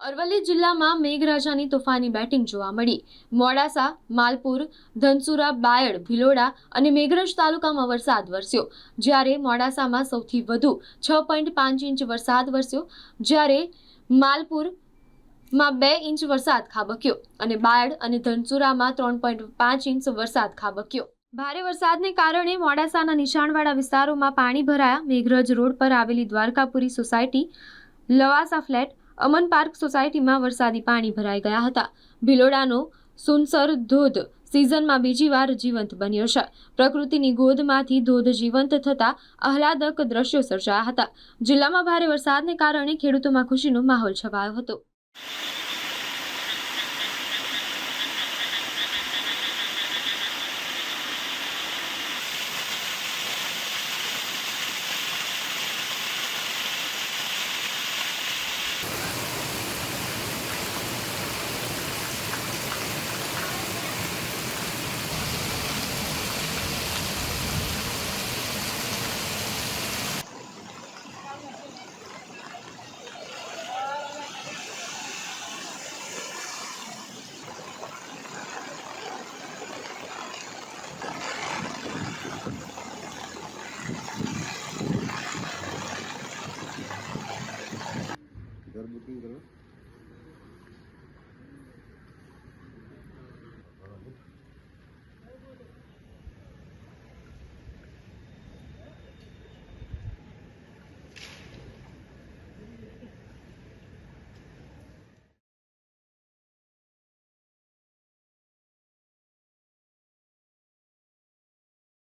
અરવલ્લી જિલ્લામાં મેઘરાજાની તોફાની બેટિંગ જોવા મળી. મોડાસા, માલપુર, ધનસુરા, બાયડ, ભિલોડા અને મેઘરજ તાલુકામાં વરસાદ વરસ્યો. જ્યારે મોડાસામાં સૌથી વધુ છ પોઈન્ટ પાંચ ઇંચ વરસાદ વરસ્યો, જ્યારે માલપુરમાં બે ઇંચ વરસાદ ખાબક્યો અને બાયડ અને ધનસુરામાં ત્રણ પોઈન્ટ પાંચ ઇંચ વરસાદ ખાબક્યો. ભારે વરસાદને કારણે મોડાસાના નિશાણવાળા વિસ્તારોમાં પાણી ભરાયા. મેઘરજ રોડ પર આવેલી Dwarkapuri society, Lavasa flat Aman park સોસાયટીમાં વરસાદી પાણી ભરાઈ ગયા હતા. ભિલોડાનો સુનસર ધોધ સિઝનમાં બીજી વાર જીવંત બન્યો છે. પ્રકૃતિની ગોદમાંથી ધોધ જીવંત થતા આહલાદક દ્રશ્યો સર્જાયા હતા. જિલ્લામાં ભારે વરસાદને કારણે ખેડૂતોમાં ખુશીનો માહોલ છવાયો હતો. ઘર બુકિંગ કરો.